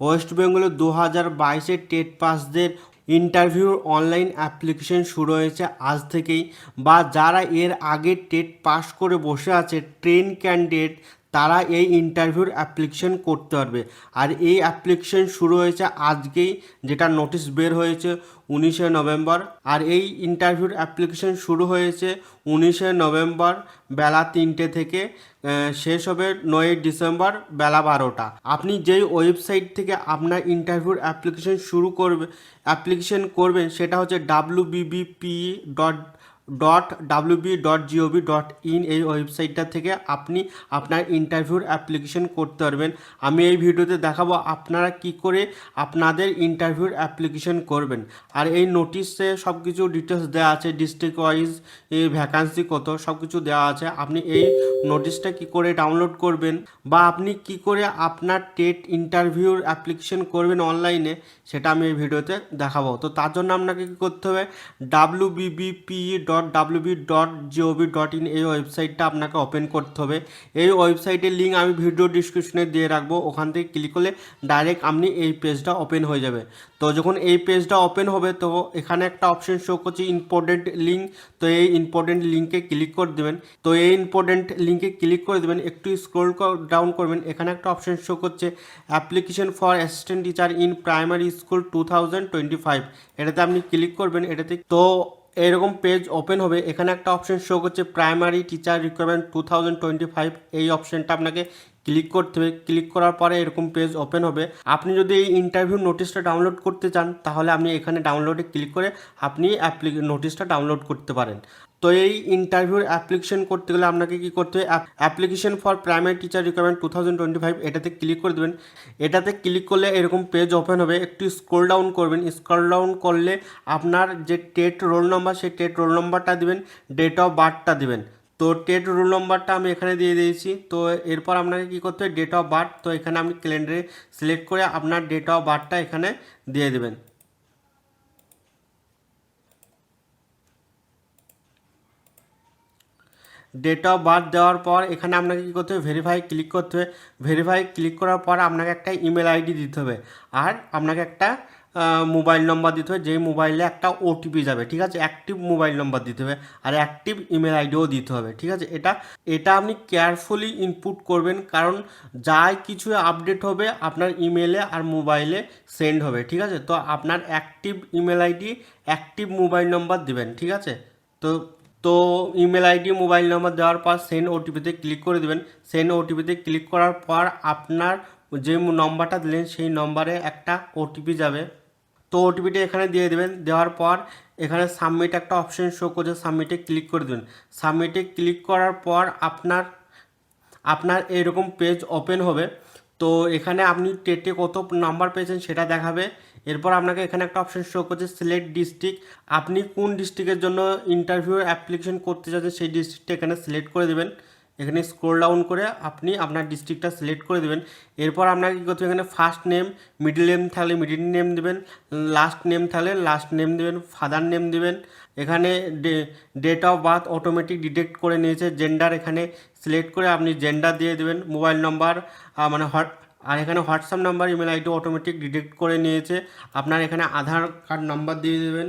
West বেঙ্গলে দু হাজার বাইশে টেট পাসদের ইন্টারভিউর অনলাইন অ্যাপ্লিকেশন শুরু হয়েছে আজ থেকেই। বা যারা এর আগে টেট পাস করে বসে আছে, ট্রেন ক্যান্ডিডেট তারা এই ইন্টারভিউর অ্যাপ্লিকেশন করতে পারবে। আর এই অ্যাপ্লিকেশন শুরু হয়েছে আজকেই, যেটা নোটিশ বের হয়েছে উনিশে নভেম্বর। আর এই ইন্টারভিউর অ্যাপ্লিকেশন শুরু হয়েছে উনিশে নভেম্বর বেলা তিনটে থেকে শেষ হবে নয়ই ডিসেম্বর বেলা বারোটা। আপনি যেই ওয়েবসাইট থেকে আপনার ইন্টারভিউর অ্যাপ্লিকেশন শুরু করবে অ্যাপ্লিকেশন করবেন, সেটা হচ্ছে W dot dot WB dot GOV dot in এই ওয়েবসাইটটা থেকে আপনি আপনার ইন্টারভিউর অ্যাপ্লিকেশন করতে পারবেন। আমি এই ভিডিওতে দেখাবো আপনারা কি করে আপনাদের ইন্টারভিউর অ্যাপ্লিকেশন করবেন। আর এই নোটিশে সব কিছু ডিটেলস দেওয়া আছে ডিস্ট্রিক্ট ওয়াইজ এই ভ্যাকান্সি কত সব কিছু দেওয়া আছে। আপনি এই নোটিশটা কি করে ডাউনলোড করবেন বা আপনি কি করে আপনার টেট ইন্টারভিউর অ্যাপ্লিকেশন করবেন অনলাইনে সেটা আমি এই ভিডিওতে দেখাবো। তো তার জন্য আপনাকে কী করতে হবে W BBP dot WB dot GOV dot in এই ওয়েবসাইটটা আপনাকে ওপেন করতে হবে। এই ওয়েবসাইটের লিঙ্ক আমি ভিডিও ডিসক্রিপশনে দিয়ে রাখব। ওখান থেকে ক্লিক করলে ডাইরেক্ট আপনি এই পেজটা ওপেন হয়ে যাবে। তো যখন এই পেজটা ওপেন হবে, তো এখানে একটা অপশন শো করছে ইম্পর্টেন্ট লিঙ্ক তো এই ইম্পর্টেন্ট লিঙ্কে ক্লিক করে দেবেন। তো এই ইম্পর্টেন্ট লিঙ্কে ক্লিক করে দেবেন। একটু স্ক্রোল ডাউন করবেন। এখানে একটা অপশন শো করছে application for assistant teacher in primary school two thousand twenty five এটাতে আপনি ক্লিক করবেন। এটাতে তো এরকম পেজ ওপেন হবে, এখানে একটা অপশন শো করছে primary teacher requirement two thousand twenty five এই অপশনটা আপনাকে ক্লিক করতে হবে। ক্লিক করার পরে এরকম পেজ ওপেন হবে। আপনি যদি এই ইন্টারভিউ নোটিশটা ডাউনলোড করতে চান, তাহলে আপনি এখানে ডাউনলোডে ক্লিক করে আপনি অ্যাপ্লি নোটিশটা ডাউনলোড করতে পারেন। তো এই ইন্টারভিউর অ্যাপ্লিকেশন করতে গেলে আপনাকে কি করতে হবে? Application for primary teacher requirement two thousand twenty five এটাতে ক্লিক করে দেবেন। এটাতে ক্লিক করলে এরকম পেজ ওপেন হবে। একটু স্ক্রল ডাউন করবেন। স্ক্রল ডাউন করলে আপনার যে টেট রোল নাম্বার সেই টেট রোল নাম্বারটা দিবেন ডেট অফ বার্থটা দিবেন। তো টেট রোল নাম্বারটা আমি এখানে দিয়ে দিয়েছি। তো এরপর আপনাকে কী করতে হবে? ডেট অফ বার্থ তো এখানে আপনি ক্যালেন্ডারে সিলেক্ট করে আপনার ডেট অফ বার্থটা এখানে দিয়ে দেবেন। ডেট অফ বার্থ দেওয়ার পর এখানে আপনাকে কী করতে হবে? ভেরিফাই ক্লিক করতে হবে। ভেরিফাই ক্লিক করার পর আপনাকে একটা ইমেল আইডি দিতে হবে। আর আপনাকে একটা মোবাইল নম্বর দিতে হবে। যেই মোবাইলে একটা ওটিপি যাবে, ঠিক আছে? অ্যাক্টিভ মোবাইল নম্বর দিতে হবে আর অ্যাক্টিভ ইমেল আইডিও দিতে হবে, ঠিক আছে? এটা এটা আপনি কেয়ারফুলি ইনপুট করবেন কারণ যাই কিছু আপডেট হবে আপনার ইমেলে আর মোবাইলে সেন্ড হবে, ঠিক আছে? তো আপনার active email ID active mobile number দিবেন, ঠিক আছে? তো তো ইমেল আইডি মোবাইল নাম্বার দেওয়ার পর সেন্ড ওটিপিতে ক্লিক করে দেবেন। সেন্ড ওটিপিতে ক্লিক করার পর আপনার যে নম্বরটা দিলেন, সেই নম্বরে একটা ওটিপি যাবে। তো ওটিপিটা এখানে দিয়ে দেবেন। দেওয়ার পর এখানে সাবমিট একটা অপশন শো করছে সাবমিটে ক্লিক করে দেবেন। সাবমিটে ক্লিক করার পর আপনার আপনার এরকম পেজ ওপেন হবে। তো এখানে আপনি টেটে কত নাম্বার পেয়েছেন সেটা দেখাবে। এরপর আপনাকে এখানে একটা অপশন শো করছে সিলেক্ট ডিস্ট্রিক্ট আপনি কোন ডিস্ট্রিক্টের জন্য ইন্টারভিউ অ্যাপ্লিকেশন করতে চাচ্ছেন, সেই ডিস্ট্রিক্টটা এখানে সিলেক্ট করে দেবেন। এখানে স্ক্রোল ডাউন করে আপনি আপনার ডিস্ট্রিক্টটা সিলেক্ট করে দেবেন। এরপর আপনাকে কী করতে এখানে ফার্স্ট নেম মিডল নেম থাকলে মিডিল নেম দেবেন লাস্ট নেম থাকলে লাস্ট নেম দেবেন ফাদার নেম দেবেন। এখানে date of birth automatic detect করে নিয়েছে জেন্ডার এখানে সিলেক্ট করে আপনি জেন্ডার দিয়ে দেবেন মোবাইল নম্বর মানে হট আর এখানে WhatsApp number, email ID automatic detect করে নিয়েছে। আপনার এখানে আধার কার্ড নাম্বার দিয়ে দেবেন।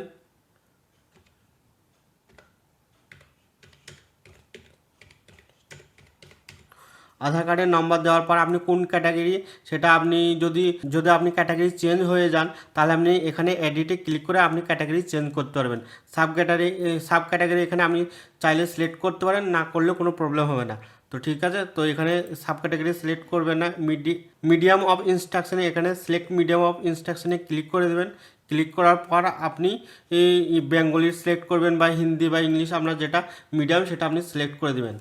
আধার কার্ডের নাম্বার দেওয়ার পর আপনি কোন ক্যাটাগরি, সেটা আপনি যদি যদি আপনি ক্যাটাগরি চেঞ্জ হয়ে যান, তাহলে আপনি এখানে এডিটে ক্লিক করে আপনি ক্যাটাগরি চেঞ্জ করতে পারবেন। সাব ক্যাটাগরি সাব ক্যাটাগরি এখানে আপনি চাইলে সিলেক্ট করতে পারেন, না করলেও কোনো প্রবলেম হবে না। তো ঠিক আছে, তো এখানে সাব ক্যাটাগরি সিলেক্ট করবেন না মিডি মিডিয়াম অফ ইনস্ট্রাকশনে এখানে সিলেক্ট মিডিয়াম অফ ইনস্ট্রাকশনে ক্লিক করে দেবেন। ক্লিক করার পর আপনি এই বেঙ্গলি সিলেক্ট করবেন বা হিন্দি বা ইংলিশ আপনার যেটা মিডিয়াম সেটা আপনি সিলেক্ট করে দেবেন।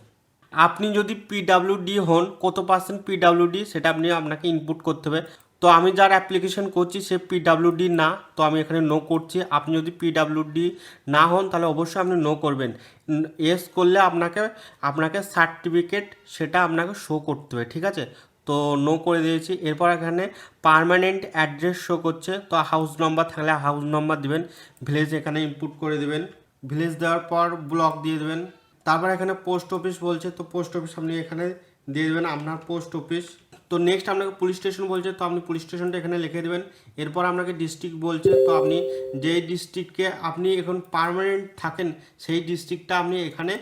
আপনি যদি পিডাব্লিউডি হন, কত পার্সেন্ট পিডাব্লিউডি সেটা আপনি আপনাকে ইনপুট করতে হবে। তো আমি যার অ্যাপ্লিকেশন করছি, সে পিডাব্লিউডি না, তো আমি এখানে নো করছি। আপনি যদি পিডাব্লিউডি না হন, তাহলে অবশ্যই আপনি নো করবেন। এস করলে আপনাকে আপনাকে সার্টিফিকেট সেটা আপনাকে শো করতে হবে, ঠিক আছে? তো নো করে দিয়েছি। এরপর এখানে পার্মানেন্ট অ্যাড্রেস শো করছে। তো হাউস নাম্বার থাকলে হাউস নাম্বার দিবেন। ভিলেজ এখানে ইনপুট করে দেবেন। ভিলেজ দেওয়ার পর ব্লক দিয়ে দেবেন। তারপর এখানে পোস্ট অফিস বলছে, তো পোস্ট অফিস আপনি এখানে দিয়ে দেবেন, আপনার পোস্ট অফিস তো নেক্সট আপনাকে পুলিশ স্টেশন বলছে, তো আপনি পুলিশ স্টেশনটা এখানে লিখে দেবেন। এরপর আপনাকে ডিস্ট্রিক্ট বলছে, তো আপনি যেই ডিস্ট্রিক্টকে আপনি এখন পারমানেন্ট থাকেন, সেই ডিস্ট্রিক্টটা আপনি এখানে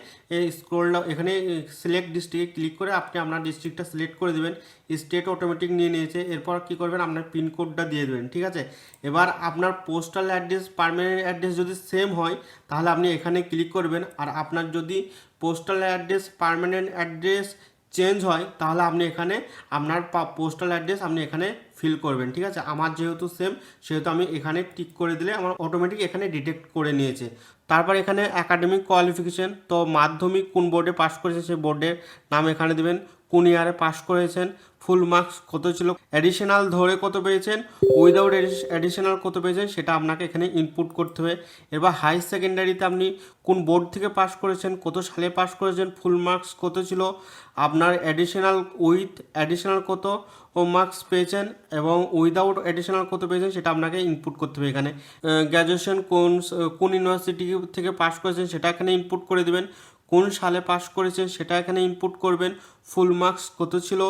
স্ক্রোল এখানে সিলেক্ট ডিস্ট্রিক্টে ক্লিক করে আপনি আপনার ডিস্ট্রিক্টটা সিলেক্ট করে দেবেন। স্টেট অটোমেটিক নিয়ে নিয়েছে, এরপর কী করবেন, আপনার পিনকোডটা দিয়ে দেবেন, ঠিক আছে? এবার আপনার পোস্টাল অ্যাড্রেস পারমানেন্ট অ্যাড্রেস যদি সেম হয়, তাহলে আপনি এখানে ক্লিক করবেন। আর আপনার যদি postal address permanent address change হয়, তাহলে আপনি এখানে আপনার পোস্টাল অ্যাড্রেস আপনি এখানে ফিল করবেন, ঠিক আছে? আমার যেহেতু সেম সেহেতু আমি এখানে টিক করে দিলে আমার অটোমেটিক এখানে ডিটেক্ট করে নিয়েছে। তারপর এখানে একাডেমিক কোয়ালিফিকেশান তো মাধ্যমিক কোন বোর্ডে পাস করেছে সেই বোর্ডের নাম এখানে দেবেন কোন ইয়ারে পাশ করেছেন, ফুল মার্কস কত ছিল অ্যাডিশনাল ধরে কত পেয়েছেন উইদাউট অ্যাডিশনাল কত পেয়েছেন, সেটা আপনাকে এখানে ইনপুট করতে হবে। এবার হাই সেকেন্ডারিতে আপনি কোন বোর্ড থেকে পাস করেছেন, কত সালে পাস করেছেন, ফুল মার্কস কত ছিল, আপনার অ্যাডিশনাল উইথ অ্যাডিশনাল কত মার্কস পেয়েছেন এবং উইদাউট অ্যাডিশনাল কত পেয়েছেন, সেটা আপনাকে ইনপুট করতে হবে এখানে। গ্র্যাজুয়েশন কোন কোন ইউনিভার্সিটি থেকে পাস করেছেন, সেটা এখানে ইনপুট করে দেবেন। কোন সালে পাস করেছেন সেটা এখানে ইনপুট করবেন। ফুল মার্কস কত ছিল?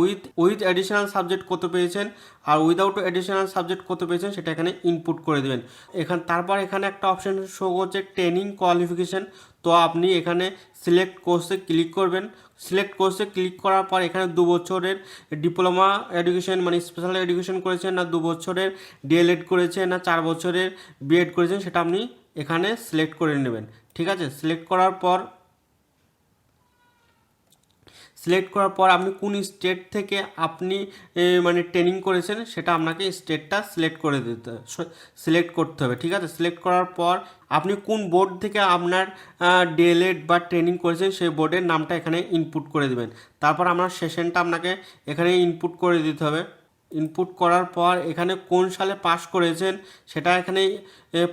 উইথ উইথ অ্যাডিশনাল সাবজেক্ট কত পেয়েছেন? আর উইদাউট অ্যাডিশনাল সাবজেক্ট কত পেয়েছেন সেটা এখানে ইনপুট করে দেবেন। এখান, তারপর এখানে একটা অপশান শো করছে ট্রেনিং কোয়ালিফিকেশান তো আপনি এখানে সিলেক্ট কোর্সে ক্লিক করবেন। সিলেক্ট কোর্সে ক্লিক করার পর এখানে দু বছরের ডিপ্লোমা এডুকেশন মানে স্পেশাল এডুকেশন করেছেন না দু বছরের ডিএলএড করেছেন না চার বছরের বিএড করেছেন, সেটা আপনি এখানে সিলেক্ট করে নেবেন। ঠিক আছে? সিলেক্ট করার পর সিলেক্ট করার পর আপনি কোন স্টেট থেকে আপনি মানে ট্রেনিং করেছেন সেটা আপনাকে স্টেটটা সিলেক্ট করে দিতে সিলেক্ট করতে হবে, ঠিক আছে? সিলেক্ট করার পর আপনি কোন বোর্ড থেকে আপনার ডিএলএড বা ট্রেনিং করেছেন সেই বোর্ডের নামটা এখানে ইনপুট করে দেবেন। তারপর আপনার সেশনটা আপনাকে এখানে ইনপুট করে দিতে হবে। ইনপুট করার পর এখানে কোন সালে পাস করেছেন, সেটা এখানে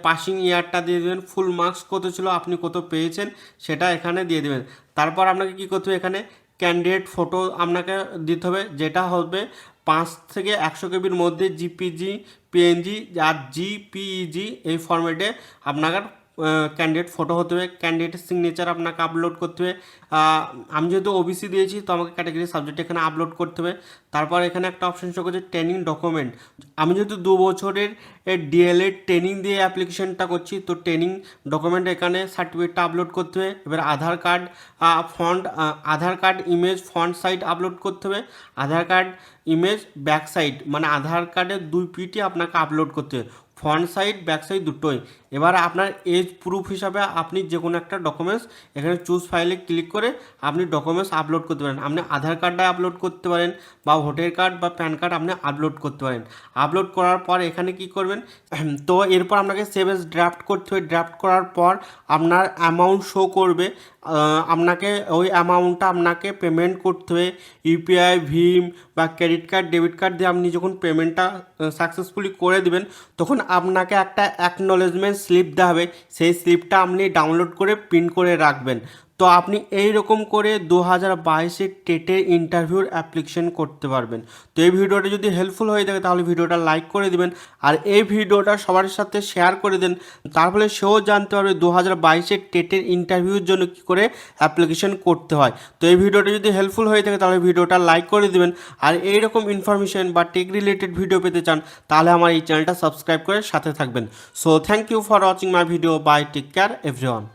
পাসিং ইয়ারটা দিয়ে দেবেন। ফুল মার্কস কত ছিল আপনি কত পেয়েছেন, সেটা এখানে দিয়ে দেবেন। তারপর আপনাকে কী করতে হবে এখানে? ক্যান্ডিডেট ফটো আপনাকে দিতে হবে, যেটা হবে পাঁচ থেকে একশো কেবির মধ্যে জিপিজি পিএনজি আর জিপিইজি এই ফর্মেটে আপনাকে ক্যান্ডিডেট ফটো হতে হবে ক্যান্ডিডেটের সিগনেচার আপনাকে আপলোড করতে হবে। আমি যেহেতু ওবিসি দিয়েছি, তো আমাকে ক্যাটাগরি সাবজেক্ট এখানে আপলোড করতে হবে। তারপর এখানে একটা অপশন শো করছে ট্রেনিং ডকুমেন্ট আমি যেহেতু দু বছরের ডিএলএড ট্রেনিং দিয়ে অ্যাপ্লিকেশনটা করছি, তো ট্রেনিং ডকুমেন্ট এখানে সার্টিফিকেটটা আপলোড করতে হবে। এবার Aadhaar card front Aadhaar card image front side upload করতে হবে। Aadhaar card image back side মানে আধার কার্ডের দুই পিটি আপনাকে আপলোড করতে হবে। ফ্রন্ট সাইড ব্যাক সাইড দুটোই। এবার আপনার এজ প্রুফ হিসাবে আপনি যে কোনো একটা ডকুমেন্টস এখানে চুজ ফাইলে ক্লিক করে আপনি ডকুমেন্টস আপলোড করতে পারেন। আপনি আধার কার্ডটা আপলোড করতে পারেন বা ভোটার কার্ড বা প্যান কার্ড আপনি আপলোড করতে পারেন। আপলোড করার পর এখানে কি করবেন? তো এরপর আপনাকে সেভেস ড্রাফট করতে হবে। ড্রাফট করার পর আপনার অ্যামাউন্ট শো করবে। আপনাকে ওই অ্যামাউন্টটা আপনাকে পেমেন্ট করতে হবে। ইউপিআই ভিম বা ক্রেডিট কার্ড ডেবিট কার্ড দিয়ে আপনি যখন পেমেন্টটা সাকসেসফুলি করে দেবেন, তখন আপনাকে একটা অ্যাকনোলেজমেন্ট স্লিপ দেওয়া হবে। সেই স্লিপটা আপনি ডাউনলোড করে প্রিন্ট করে রাখবেন। তো আপনি এই রকম করে দু হাজার বাইশের টেটের ইন্টারভিউর অ্যাপ্লিকেশন করতে পারবেন। তো এই ভিডিওটা যদি হেল্পফুল হয়ে থাকে, তাহলে ভিডিওটা লাইক করে দিবেন আর এই ভিডিওটা সবার সাথে শেয়ার করে দেন। তার ফলে সেও জানতে পারবে দু হাজার বাইশের টেটের ইন্টারভিউর জন্য কী করে অ্যাপ্লিকেশন করতে হয়। তো এই ভিডিওটা যদি হেল্পফুল হয়ে থাকে, তাহলে ভিডিওটা লাইক করে দিবেন। আর এই রকম ইনফরমেশন বা টেক রিলেটেড ভিডিও পেতে চান, তাহলে আমার এই চ্যানেলটা সাবস্ক্রাইব করে সাথে থাকবেন। So thank you for watching my video bye take care everyone